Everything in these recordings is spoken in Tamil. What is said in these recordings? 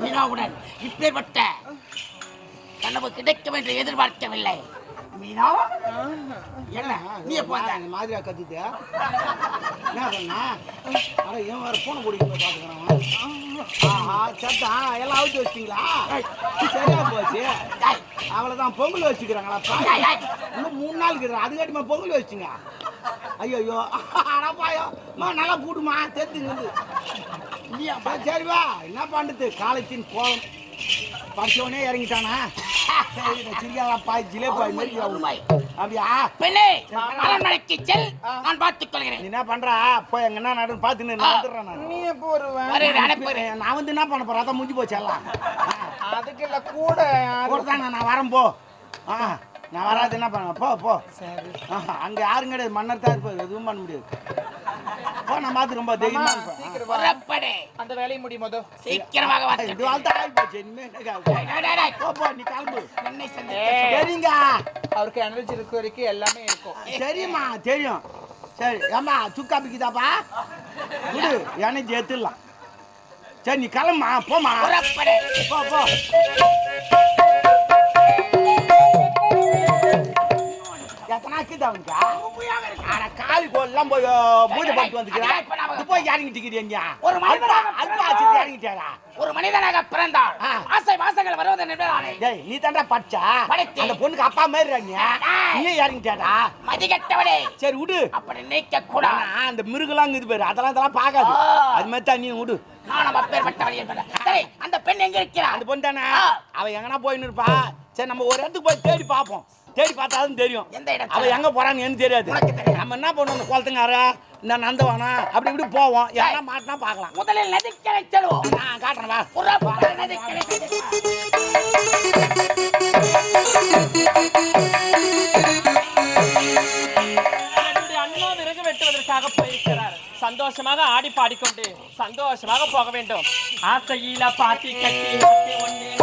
மீனாவுடன் இப்பேற்பட்ட கனவு கிடைக்கும் என்று எதிர்பார்க்கவில்லை. மீனா என்ன? நீ எப்போ அந்த மாதிரியா கத்திட்டு என்ன பண்ணா அட இவன் வேற போன பிடிக்கணும் பாத்துக்கிறான் ஆஹா சத்தா எல்லாம் அவுத்து வச்சிட்டீங்களா? சரியா போச்சு. டேய், அவ்வளவுதான் பொங்கல் டேய். இன்னும் மூணு நாள் இருக்கிற. அதுக்காட்டிமா பொங்கல் வச்சுங்க? ஐயோ அடப்பாயோ நல்லா போடுமா தெரிஞ்சுங்க சரி வா. என்ன பண்ணுறது காலத்தின் கோலம். படிச்சவனே இறங்கிட்டானா? சரி சிரிக்காதப்பா ஜிலேபாய் மாதிரி. அப்படியா? பெண்ணே அரண்மனைக்கு செல். நான் பார்த்துக் நீ கொள்கிறேன் என்ன பண்ற? போய் எங்க என்ன நடந்து பார்த்துன்னு நான் வந்துடுறேன். நீ எப்போ வருவ? வருகிறேன், அனுப்புகிறேன் நான் வந்து என்ன பண்ண போறேன்? அதான் முடிஞ்சு போச்சு எல்லாம். அதுக்கு இல்ல கூட கூட தான் நான் வரேன் போ. ஆ. நான் வராது என்ன பண்ண போ போ. அங்க யாரும் கிடையாது. மன்னர் தான் இருப்பாரு. எதுவும் பண்ண முடியாது. போ நான் பார்த்து ரொம்ப தைரியமா இருப்பேன். வா. அந்த வேலையை முடி மொத. சீக்கிரமாக வந்து இது வாழ்த்து ஆகி போச்சு. இனிமே. போ போ நீ கிளம்பு. என்னை சரிங்க அவருக்கு எனர்ஜி இருக்க வரைக்கும் எல்லாமே இருக்கும். சரிம்மா தெரியும்? சரி ஏம்மா சுக்கா பிக்குதாப்பா விடு எனக்கு எடுத்துடலாம் சரி நீ கிளம்புமா போமா போ போ. அவனுக்கா அட காலி கோல்லாம் போய் பூஜை பண்ணிட்டு வந்துக்கிறா. இது போய் இறங்கிட்டு ஒரு மனிதனாக அல்பா ஆச்சு இறங்கிட்டாரா? ஒரு மனிதனாக பிறந்தால். ஆசை வாசங்கள் வருவது டேய் நீ தாண்டா படித்தேன். அந்த பொண்ணுக்கு அப்பா மாதிரி. நீ இறங்கிட்டாடா? மதிகட்டவனே சரி விடு. அப்படி நீக்க கூடாது ஆனா, அந்த மிருகலாம் இது பேரு. அதெல்லாம் இதெல்லாம் பார்க்காது. அது மாதிரி தான் நீ விடு. நானும் அப்பேற்பட்டவன் என்பது. சரி அந்த பெண் எங்க இருக்கிறார் அந்த பொண்ணு தானே. அவ எங்கனா போயின்னு இருப்பா. சரி நம்ம ஒரு இடத்துக்கு போய் தேடி பார்ப்போம். தேடி பார்த்தாலும் தெரியும். எந்த இடத்துல? அவ எங்க போறான்னு எனக்கு தெரியாது. நம்ம என்ன பண்ணுவோம்? இந்த குளத்துங்கார இந்த நந்தவானா அப்படி இப்படி போவோம். எங்கன்னா மாட்டினா பார்க்கலாம். முதலில் நதிக்கரை செல்வோம். நான் காட்டுறேன் வா. வெட்டுவதற்காக போயிருக்கிறார். சந்தோஷமாக ஆடி பாடிக்கொண்டு சந்தோஷமாக போக வேண்டும். ஆசையில பாத்தி கட்டி கட்டி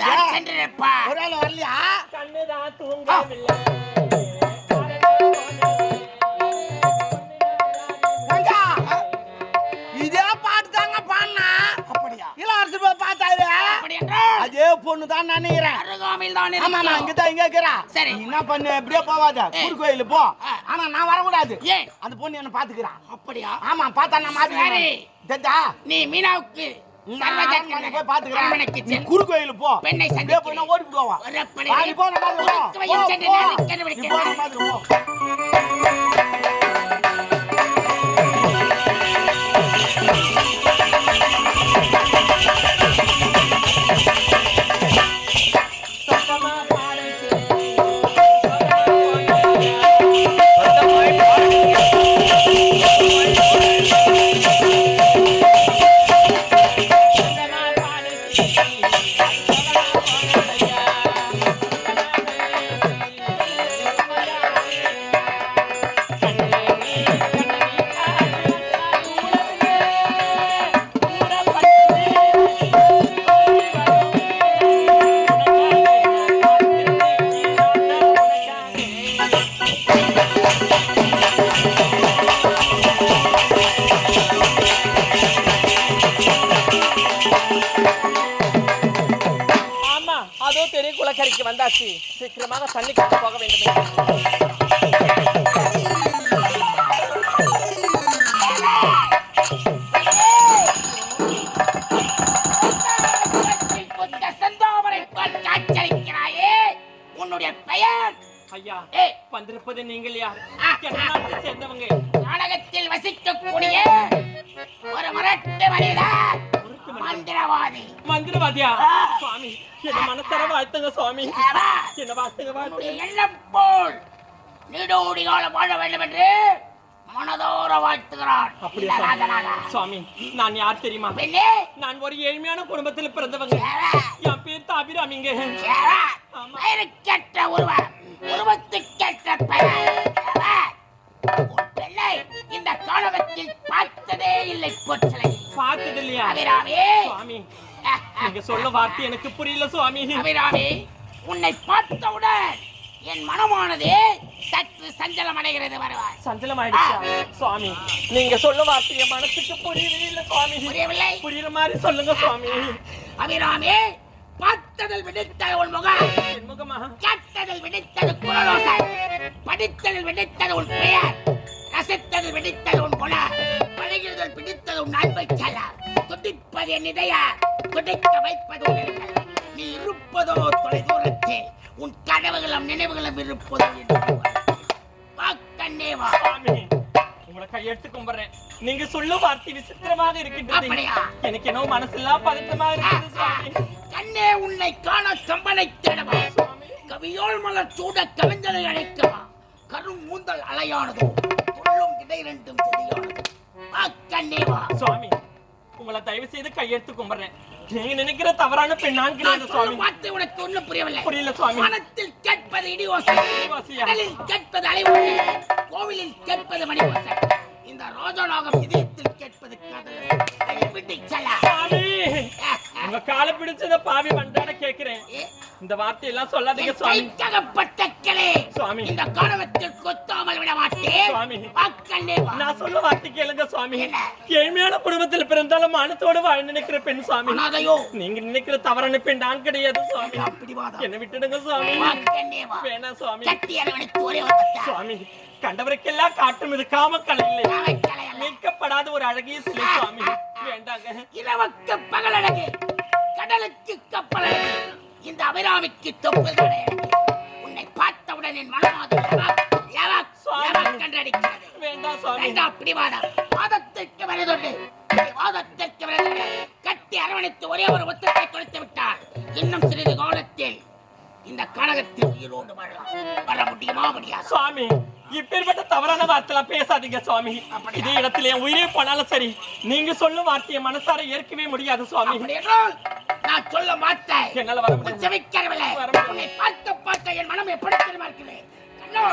சென்றிருப்பா. ஒரு ஆள் வரலையா கண்ணுதான் தூங்கவில்லை ஏங்க, இதே பாட்டு தாங்க பாடினா அப்படியா? இளவரசர் போய் பார்த்தாரு அதே பொண்ணு தான் நினைக்கிறேன் அருகாமையில் தான் ஆமா நான் இருக்கிறோம். இங்கதான் இங்க இருக்கிறா சரி. நீ என்ன பண்ணு எப்படியே போவாத. குரு கோயிலு போ. ஆனா நான் வரக்கூடாது ஏன்? அந்த பொண்ணு என்ன பாத்துக்கிறான் அப்படியா ஆமா பார்த்தா நான் சரி. மாத்தி தெரிஞ்சா நீ மீனாவுக்கு குரு கோயிலு போ. பெண்ணை நான் ஓடி. நீ போ அதோ பெரிய குளக்கரைக்கு வந்தாச்சு. சீக்கிரமாக தண்ணி கொண்டு போக வேண்டும். என்ன வாழ்த்துங்க சுவாமி. என்ன வாழ்த்துங்க வாழ்த்துங்க எண்ணம் போல் நீடோடி காலம் வாழ வேண்டும் என்று மனதோர வாழ்த்துகிறான். அப்படியா சுவாமி? நான் யார் தெரியுமா? நான் ஒரு ஏழ்மையான குடும்பத்தில் பிறந்தவங்க. என் பேர் தாபிராமிங்க பெயருக்கேற்ற உருவம் உருவத்துக்கேற்ற பெயர். பெண்ணை இந்த காலகத்தில் பார்த்ததே இல்லை பொற்றலை பார்த்தது இல்லையா அபிராமி! சுவாமி நீங்க சொல்ல வார்த்தை எனக்கு புரியல சுவாமி. அபிராமி உன்னை பார்த்தவுடன் என் மனமானது சற்று சஞ்சலம் அடைகிறது வருவார் சஞ்சலம் ஆயிடுச்சா? சுவாமி நீங்க சொல்ல வார்த்தை என் மனசுக்கு புரியவே இல்ல சுவாமி. புரியவில்லை? புரியுற மாதிரி சொல்லுங்க சுவாமி. அபிராமி பார்த்ததில் விடுத்த உன் முகம். என் முகமா? கேட்டதில் விடுத்தது குரலோசை படித்ததில் விடுத்தது உன் பெயர். ரசித்ததில் விடுத்தது உன் குண பழகியதில் பிடித்தது உன் அன்பை செல்ல. துடிப்பது என் இதய. துடிக்க வைப்பது. நீ இருப்பதோ தொலை தூரத்தில் உன் கனவுகளும் நினைவுகளும் இருப்பதோ நினைவுகள். வா உங்களை கையெடுத்து கும்பிடுறேன் நீங்க சொல்ல வார்த்தை விசித்திரமாக இருக்கின்றது? எனக்கு என்னவோ மனசெல்லாம் பதட்டமா இருக்குது சுவாமி கண்ணே உன்னை காண கம்பனை தேடவா? கவியோல் மலர் சூட கவிஞனை அழைக்கவா? கரும் மூந்தல் அலையானதோ? இடை ரெண்டும் கண்ணே வா. சுவாமி உங்களை தயவு செய்து கையெடுத்து கும்பிடுறேன். நீங்க நினைக்கிற தவறான பெண்ணான் சுவாமி. வார்த்தை உனக்கு ஒண்ணும் புரியவில்லை. புரியல சுவாமி. வானத்தில் கேட்பது இடி ஓசை? கடலில் கேட்பது அலை ஓசை கோவிலில் கேட்பது மணி ஓசை இந்த ரோஜநாகம் இதயத்தில் கேட்பது காதல். அதை விட்டுச் செல்ல. உங்க காலை பிடிச்சத பாவி மண்டாட கேக்குறேன் இந்த வார்த்தையெல்லாம் சொல்லாதீங்க சுவாமி. கைக்ககப்பட்ட கிளே சுவாமி. இந்த காலகத்தில் கொத்தாமல் விட மாட்டேன். சுவாமி. வா. நான் சொல்ல வார்த்தை கேளுங்க சுவாமி? ஏழ்மையான குடும்பத்தில் பிறந்தாலும் மானத்தோடு வாழ நினைக்கிற பெண் சுவாமி. அனாதையோ? நீங்க நினைக்கிற தவறான பெண் நான் கிடையாது சுவாமி. என்ன விட்டுடுங்க சுவாமி. வேணாம் சுவாமி. சுவாமி கண்டவருக்கெல்லாம் காட்டும் இது காமக்கலை இல்லை. மீட்கப்படாத ஒரு அழகிய சிலை சுவாமி. வேண்டாங்க. இரவுக்கு பகலழகு கடலுக்கு கப்பல் அழகு இந்த அபிராமிக்கு தொப்புள் அழகு உன்னை பார்த்தவுடன் என் மனமாது. வேண்டாம் சுவாமி. வாதத்திற்கு வருதுண்டு வாதத்திற்கு வருதுண்டு கட்டி அரவணைத்து ஒரே ஒரு ஒத்தத்தை கொடுத்து விட்டால் இன்னும் சிறிது காலத்தில் இந்த கழகத்தில் உயிரோடு வாழலாம். வர முடியுமா முடியாது. சுவாமி இப்பேற்பட்ட தவறான வார்த்தைலாம் பேசாதீங்க சுவாமி. இதே இடத்துல என் உயிரே போனாலும் சரி நீங்க சொல்லும் வார்த்தையை மனசார ஏற்கவே முடியாது சுவாமி. அப்படி நான் சொல்ல மாட்டேன். என்னால வர வர முடியாது. உன்னை பார்க்க பார்க்க என் மனம் எப்படி தெரியுமா இருக்குது? கண்ணோ,